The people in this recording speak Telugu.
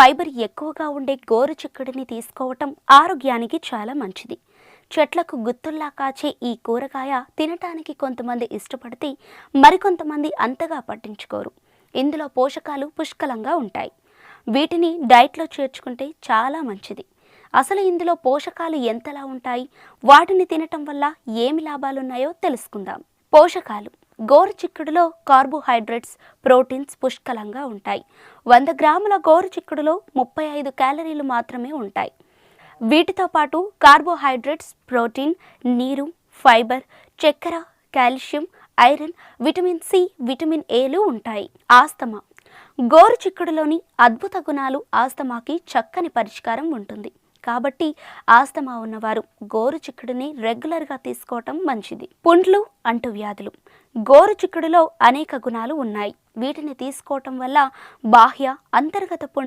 ఫైబర్ ఎక్కువగా ఉండే గోరు చిక్కుడిని తీసుకోవటం ఆరోగ్యానికి చాలా మంచిది. చెట్లకు గుత్తుల్లా కాచే ఈ కూరగాయ తినటానికి కొంతమంది ఇష్టపడితే మరికొంతమంది అంతగా పట్టించుకోరు. ఇందులో పోషకాలు పుష్కలంగా ఉంటాయి. వీటిని డైట్లో చేర్చుకుంటే చాలా మంచిది. అసలు ఇందులో పోషకాలు ఎంతలా ఉంటాయి? వాటిని తినటం వల్ల ఏమి లాభాలున్నాయో తెలుసుకుందాం. పోషకాలు. గోరు చిక్కుడులో కార్బోహైడ్రేట్స్ ప్రోటీన్స్ పుష్కలంగా ఉంటాయి. వంద గ్రాముల గోరు చిక్కుడులో ముప్పై ఐదు క్యాలరీలు మాత్రమే ఉంటాయి. వీటితో పాటు కార్బోహైడ్రేట్స్ ప్రోటీన్ నీరు ఫైబర్ చక్కెర calcium iron vitamin C vitamin ఏలు ఉంటాయి. ఆస్తమా. గోరు చిక్కుడులోని అద్భుత గుణాలు ఆస్తమాకి చక్కని పరిష్కారం ఉంటుంది. కాబట్టి ఆస్తమా ఉన్నవారు గోరు చిక్కుడుని రెగ్యులర్గా తీసుకోవటం మంచిది. పుండ్లు అంటువ్యాధులు. గోరు చిక్కుడులో అనేక గుణాలు ఉన్నాయి. వీటిని తీసుకోవటం వల్ల బాహ్య అంతర్గత పుండ్లు